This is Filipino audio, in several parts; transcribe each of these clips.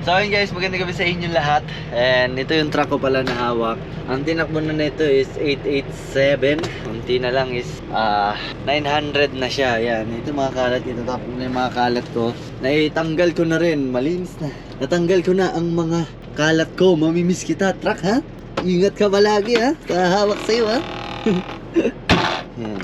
So ayun guys, magandang gabi sa inyo lahat. And ito yung truck ko pala na hawak. Ang tinakbo na nito is 887. Unti na lang is ah 900 na siya. Yan, ito mga kalat. Ito tapos na yung mga kalat ko. Naitanggal ko na rin. Malinis na. Natanggal ko na ang mga kalat ko. Mamimiss kita, truck ha? Ingat ka palagi ha. Kahawak sa'yo ha. Yan.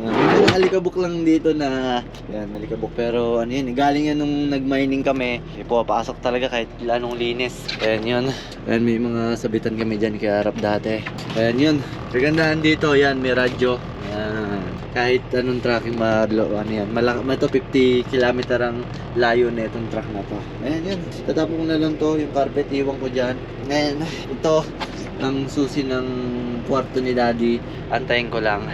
Yan, alikabok lang dito na yan, alikabok pero ano yun, galing yan nung nag-mining kami. Ipapasok talaga kahit anong linis. Ayan yun, ayan may mga sabitan kami dyan kay Arap dati. Ayan yun, kagandahan dito yan, may radyo. Yan, kahit anong tracking malo, ano yan, malak ito 50 km ang layo na itong truck na to. Ayan yun, tatapon ko na lang to yung carpet, iwan ko dyan. Ngayon, ito ang susi ng kwarto ni daddy. Antayin ko lang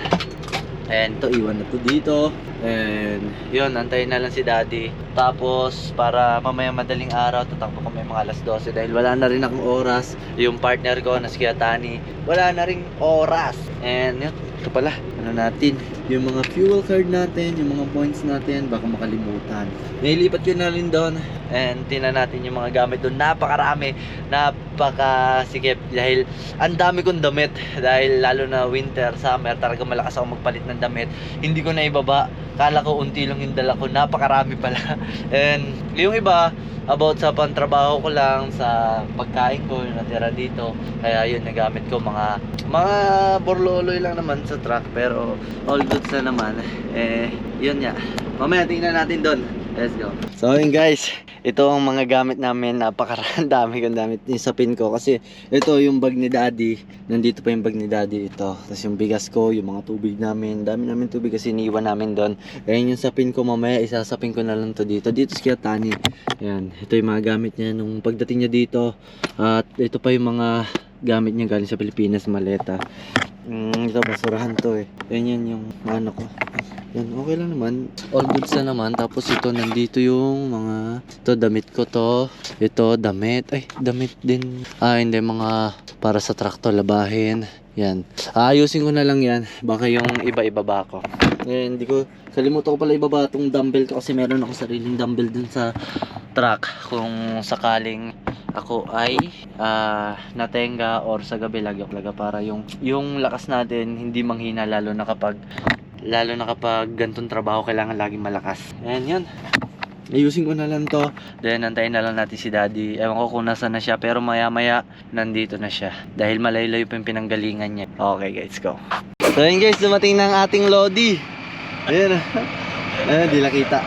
And to iwan na to dito. And yun, antayin na lang si daddy. Tapos para mamaya madaling araw, tatakbo kami mga alas 12 dahil wala na rin akong oras. Yung partner ko na si Kiatani, wala na rin oras. And yun, ito pala, ano natin, yung mga fuel card natin, yung mga points natin, baka makalimutan. Nailipat ko na rin doon. And tingnan natin yung mga gamit doon. Napakarami, napakasikip dahil ang dami kong damit dahil lalo na winter, summer, talaga malakas ako magpalit ng damit. Hindi ko na ibaba. Kala ko unti lang yung dala ko, napakarami pala. And yung iba, about sa pantrabaho ko lang, sa pagkain ko, natira dito. Kaya yun, nagamit ko mga mga borloloy lang naman sa truck pero all goods na naman. Eh, yun nga. Mamaya tingnan natin doon. Let's go. So yun guys, ito ang mga gamit namin. Napakarami kong gamit yung sa pin ko. Kasi ito yung bag ni daddy. Nandito pa yung bag ni daddy ito. Tapos yung bigas ko, yung mga tubig namin. Dami namin tubig kasi iniwan namin doon. Ayan yung sa pin ko mamaya. Isasapin ko na lang to dito. Dito sa Tani. Ayan. Ito yung mga gamit niya nung pagdating niya dito. At ito pa yung mga gamit niya galing sa Pilipinas. Maleta. Mm, ito basurahan to eh. Yan yan yung ano ko. Yan, okay lang naman. All goods na naman. Tapos ito, nandito yung mga... Ito, damit ko to. Ito, damit. Ay, damit din. Ah, hindi, mga para sa truck to, labahin. Yan. Ayusin ko na lang yan. Baka yung iba-ibaba ko. Eh, hindi ko... Kalimutan ko pala ibaba itong dumbbell ko kasi meron ako sariling dumbbell dun sa truck. Kung sakaling ako ay ah, natenga or sa gabi lagi ako laga para yung yung lakas natin hindi manghina lalo na kapag lalo na kapag gantong trabaho kailangan laging malakas ayan yun ayusin ko na lang to then antayin na lang natin si daddy ewan ko kung nasa na siya pero maya maya nandito na siya dahil malayo-layo pa yung pinanggalingan niya okay guys go so yun guys dumating na ang ating Lodi ayan ayan di nakita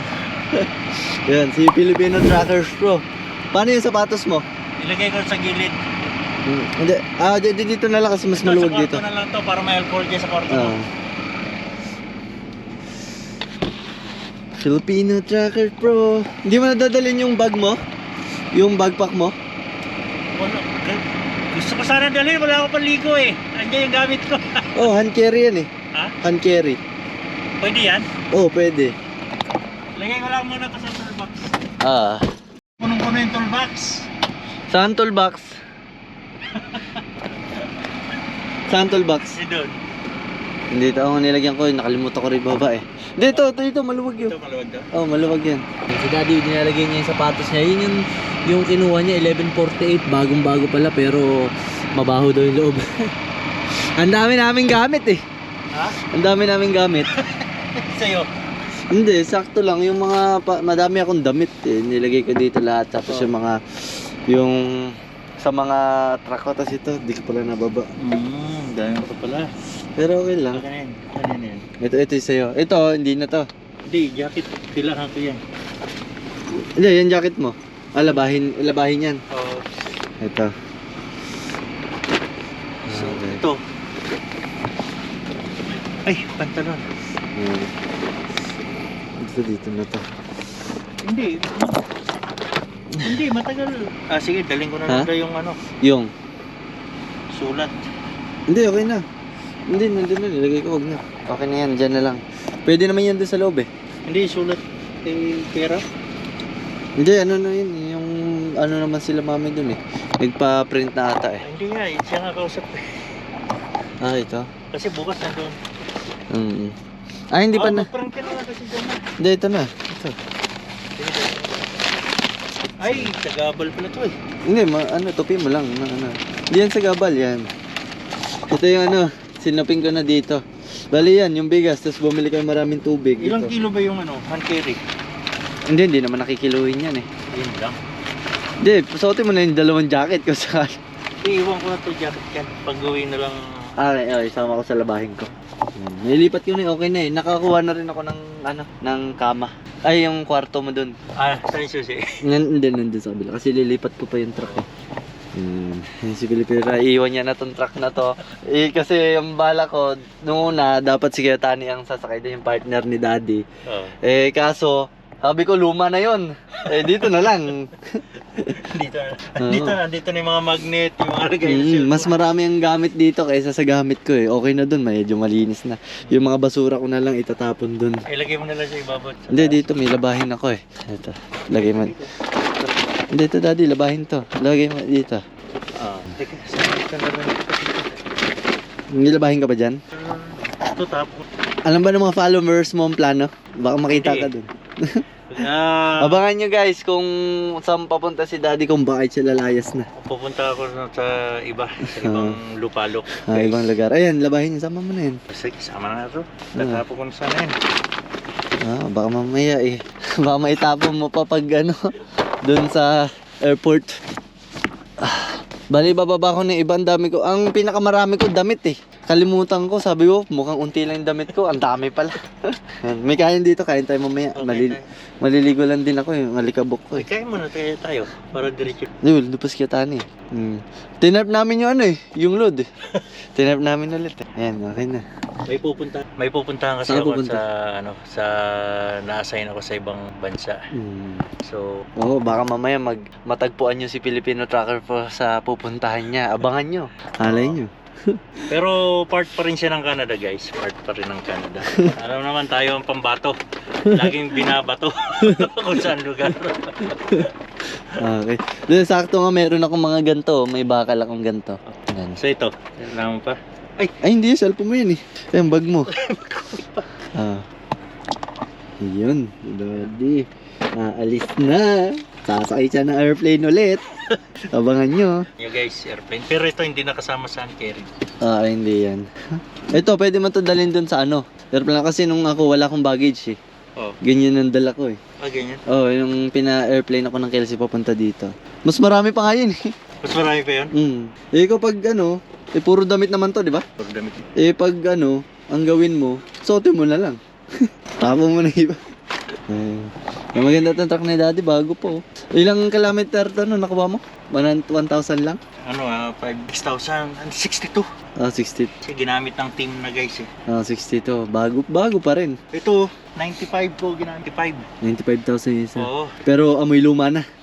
yun si Filipino Trackers Pro paano yung sapatos mo? Ilagay ko sa gilid. Hmm, Hindi. Ah, di- di- dito na lang kasi mas maluwag sa dito. kwarto na lang to para may alcohol dyan sa kwarto. Ah. Filipino Tracker Pro. Hindi mo nadadalhin yung bag mo? Yung backpack mo? Wala. Gusto ko sana dalhin, wala ako panligo eh. Andiyan yung gamit ko. Oh, hand carry yan eh. ha? Hand carry. Pwede yan? Oh, pwede. Lagay ko lang muna to sa toolbox. Ah. Punong-puno yung toolbox. Saan toolbox? Saan toolbox? Eh doon. Hindi ito ako nilagyan ko. Nakalimutan ko rin baba eh. Dito, dito, maluwag yun. Ito maluwag daw. Oh, maluwag yan. Si Daddy, nilalagay niya yung sapatos niya. Yun yung, yung kinuha niya, 1148. Bagong-bago pala, pero mabaho daw yung loob. Ang dami naming gamit eh. Ha? Ang dami naming gamit. Sa'yo. Hindi, sakto lang. Yung mga, pa, madami akong damit eh. Nilagay ko dito lahat. Tapos Oh. yung mga, yung sa mga truck ko. Tapos ito, di ko pala nababa. Hmm, dami ko pala. Pero okay lang. Ano yan? Ano yan? Ito, ito yung sa'yo. Ito, hindi na to. Hindi, jacket. Kailangan ko yan. Hindi, yan jacket mo. Ah, labahin, labahin yan. Oh, Ito. so, Okay. ito. Ay, pantalon. Yan. Dito, dito na to. Hindi. Hindi, matagal. Ah, sige, daling ko na lang yung ano, Yung. sulat. Hindi, okay na. Hindi, nandun na. Nilagay ko, wag na. Okay na yan, dyan na lang. Pwede naman yan doon sa loob eh. Hindi, sulat. Eh, pera. Hindi, ano na yun. Yung, ano naman sila mami doon eh. Nagpa-print na ata eh. Hindi nga, eh, siya nga kausap ko. eh. Ah, ito. Kasi bukas nandun. Mm. Ah, hindi pa Ah, na. mag-print ka na lang kasi dyan na. Hindi, ito na. Ito. Ay, tagabal pala to eh. Hindi, ma ano, tupi mo lang. Na, ano. Hindi yan sa gabal, yan. Ito yung ano, sinaping ko na dito. Bali yan, yung bigas, tapos bumili kayo maraming tubig. Ilang Ito. kilo ba yung ano, hand carry? Hindi, hindi naman nakikiluhin yan eh. Yun lang. Hindi, suotin mo na yung dalawang jacket ko sa Iiwan ko na to jacket yan. Pag gawin na lang. Okay, okay, sama ko sa labahin ko. Yan. Nilipat ko na eh, okay na eh. Nakakuha na rin ako ng, ano, ng kama. Ay, yung kwarto mo dun. Ah, saan yung susi? Nan, hindi, nandun sa kabila. Kasi lilipat ko pa yung truck eh. Yan. Yan si Pilipira, iwan niya na tong truck na to. Eh, kasi yung bala ko, nung una, dapat si Kuya Tani ang sasakay din yung partner ni Daddy. Oo. Eh, kaso, sabi ko, luma na yon. Eh, dito na lang. dito na. Dito na. Dito na yung mga magnet, yung mga na Mm, mas marami ang gamit dito kaysa sa gamit ko eh. Okay na dun, medyo malinis na. Yung mga basura ko na lang itatapon dun. Ilagay mo na lang sa ibabot. Hindi, dito may labahin ako eh. Ito, lagay mo. Hindi, ito daddy, labahin to. Lagay mo dito. Ah. Teka, saan ito na rin? May labahin ka ba dyan? Ito tapo. Alam ba ng mga followers mo ang plano? Baka makita ka dun. Ah, Abangan nyo guys kung saan papunta si daddy kung bakit siya lalayas na. pupunta ako na sa iba, sa ibang lupalok. Ah, ibang lugar. Ayan, labahin niya. Sama mo na yan. Sige, sama na to. Nagtapo ko na sana yan. Ah, baka mamaya eh. baka maitapon mo pa pag ano, dun sa airport. Ah, bali, bababa ko ng ibang dami ko. Ang pinakamarami ko, damit eh. Kalimutan ko, sabi ko, mukhang unti lang yung damit ko. Ang dami pala. May kain dito, kain tayo mamaya. Okay, Malil tayo. maliligo lang din ako eh, malikabok ko eh. kain muna tayo, tayo para diretso. Dude, lupas kita ni. Hmm. Tinarp namin yung ano eh, yung load eh. Tinarp namin ulit eh. Ayan, okay na. May pupunta. May pupuntahan kasi Saan ako pupunta? sa ano, sa na-assign ako sa ibang bansa. Hmm. So, Oo, baka mamaya mag matagpuan nyo si Filipino Tracker po sa pupuntahan niya. Abangan nyo. Alay nyo. pero part pa rin siya ng Canada, guys. Part pa rin ng Canada. Alam naman tayo ang pambato. Laging binabato kung saan lugar. Okay. Doon, sakto nga meron akong mga ganto. May bakal akong ganto. Yan. So ito, kailangan pa. Ay, hindi. Cellphone mo yun eh. Ayan, bag mo. ah. Yun. Daddy. Aalis na. Sasakay siya ng airplane ulit. Abangan nyo. Yung guys, airplane. Pero ito hindi nakasama sa hand carry. Ah, hindi yan. Ito, pwede mo to dalhin dun sa ano. Airplane kasi nung ako wala akong baggage eh. Oh, Ganyan ang dala ko eh. ah, ganyan. Oh, yung pina-airplane ako ng Kelsey papunta dito. Mas marami pa nga yun eh. Mas marami pa yun. Mm. Eh kapag ano, eh puro damit naman to, di ba? Puro damit. Eh pag ano, ang gawin mo, suotin mo na lang. Tapo mo na iba. Eh, yung maganda itong truck ni daddy, bago po. Ilang kilometer to no, nakuha mo? 1,000 lang? Ano ah, 5, 6,000, ano, 62. Ah, 60. Kasi ginamit ng team na guys eh. Ah, 62. Bago, bago pa rin. Ito, 95 ko ginamit. 95. 95,000 yung isa. Oo. Pero amoy luma na.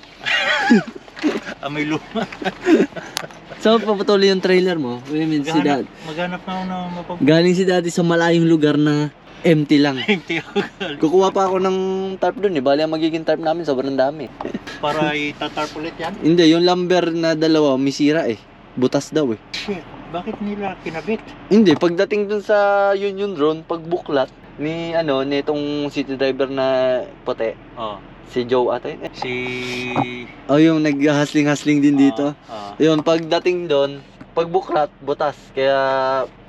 Ah, may luma. So, papatuloy yung trailer mo. Mean, si dad. Maghanap na ako na mapag... Galing si daddy sa malayong lugar na empty lang. Empty ako. Kukuha pa ako ng tarp dun eh. Bali ang magiging tarp namin sobrang dami. Para itatarp ulit yan. Hindi, yung lumber na dalawa misira eh. Butas daw eh. Shit, bakit nila kinabit? Hindi, pagdating dun sa Union Drone, pagbuklat ni ano, nitong city driver na puti, Oh, si Joe ata yun. eh. si... Oh, yung nag-hustling-hustling din dito. Ah, Yun, pagdating doon, pagbuklat, butas. Kaya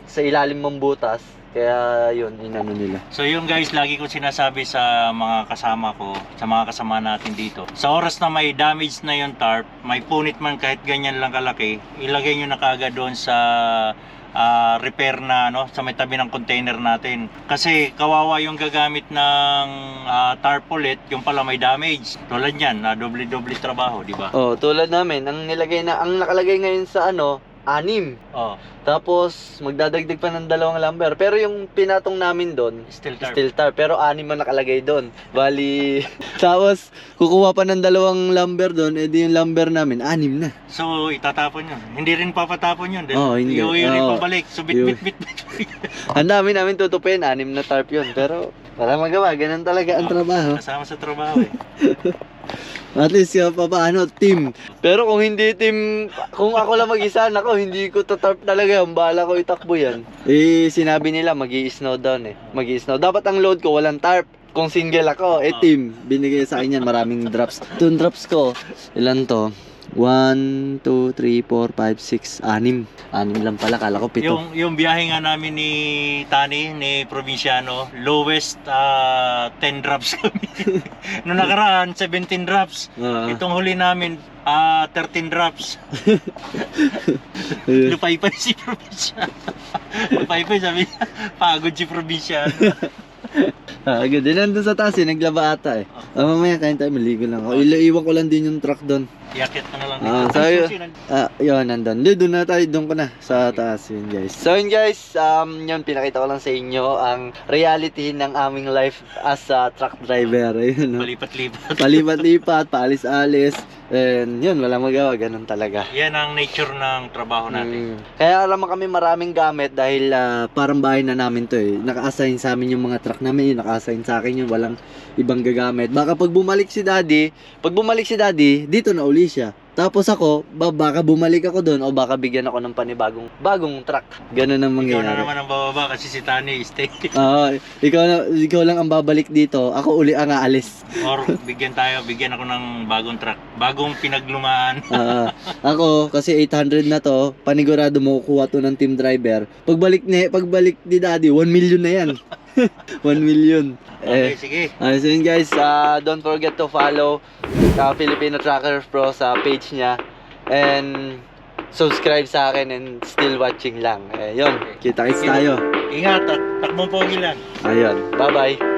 sa ilalim ng butas, kaya yun, inano nila. So yung guys, lagi ko sinasabi sa mga kasama ko, sa mga kasama natin dito. Sa oras na may damage na yung tarp, may punit man kahit ganyan lang kalaki, ilagay nyo na kaagad doon sa ah, repair na ano, sa may tabi ng container natin. Kasi kawawa yung gagamit ng ah, tarp ulit, yung pala may damage. Tulad yan, na doble-doble trabaho, di ba? Oh, tulad namin, ang nilagay na, ang nakalagay ngayon sa ano, anim. Oh, Tapos, magdadagdag pa ng dalawang lumber. Pero yung pinatong namin doon, still tarp. steel tar. Pero anim ang nakalagay doon. Bali, tapos, kukuha pa ng dalawang lumber doon, edi yung lumber namin, anim na. So, itatapon yun. Hindi rin papatapon yun. din. Oo, hindi. Iuwi rin Oo. pabalik. So, bit, bit, bit, bit. Ang dami namin tutupin, anim na tarp yun. Pero, wala magawa, ganun talaga ang trabaho. Kasama sa trabaho eh. At least yung pa paano, team. Pero kung hindi team, kung ako lang mag-isa, nako, hindi ko tatarp talaga yan. Bahala ko itakbo yan. Eh, sinabi nila, mag snow down eh. mag snow Dapat ang load ko, walang tarp. kung single ako, eh Oh. team. Binigay sa akin yan, maraming drops. Ito yung drops ko. Ilan to? 1, 2, 3, 4, 5, 6, 6. Anim lang pala, kala ko pito. Yung, yung biyahe nga namin ni Tani, ni Provinciano, lowest ah, 10 drops kami. Noong nakaraan, 17 drops. Ah. Itong huli namin, ah 13 drops. Lupay-pay si Provinciano. Lupay-pay, sabi niya, pagod si Provinciano. Ah, good. Nandun sa taas eh, naglaba ata eh. Ah, mamaya kain tayo, maligo lang ako. Ila- iwan ko lang din yung truck doon. Iakit mo na lang. Ah, so yun. Ah, yun, nandun. Hindi, doon na tayo, doon ko na, sa taas yun guys. So yun guys, um, yun, pinakita ko lang sa inyo ang reality ng aming life as a truck driver. Ayun, no? Palipat-lipat. Palipat-lipat, paalis-alis. And yun, wala magawa, ganun talaga. Yan ang nature ng trabaho natin. Mm. Kaya alam mo kami maraming gamit dahil ah, parang bahay na namin to eh. Naka-assign sa amin yung mga truck namin, yun, naka-assign sa akin yun, walang ibang gagamit. Baka pag bumalik si daddy, pag bumalik si daddy, dito na uli siya. Tapos ako, ba, baka bumalik ako doon o baka bigyan ako ng panibagong bagong truck. Ganun ang Ikaw na mangyayari. naman ang bababa kasi si Tani stay. Oo, ikaw, na, ikaw lang ang babalik dito, ako uli ang aalis. Or bigyan tayo, bigyan ako ng bagong truck. Bagong pinaglumaan. Ah, ako kasi 800 na to, panigurado mo kukuha to ng team driver. Pagbalik ni pagbalik ni Daddy, 1 million na 'yan. 1 million. Okay, Eh, sige. uh, so yun guys, ah, don't forget to follow uh, Filipino Tracker Pro sa page niya and subscribe sa akin and still watching lang. Eh, yun, kita-kits tayo. Ingat, tak takbong pogi lang. Ayun, bye-bye.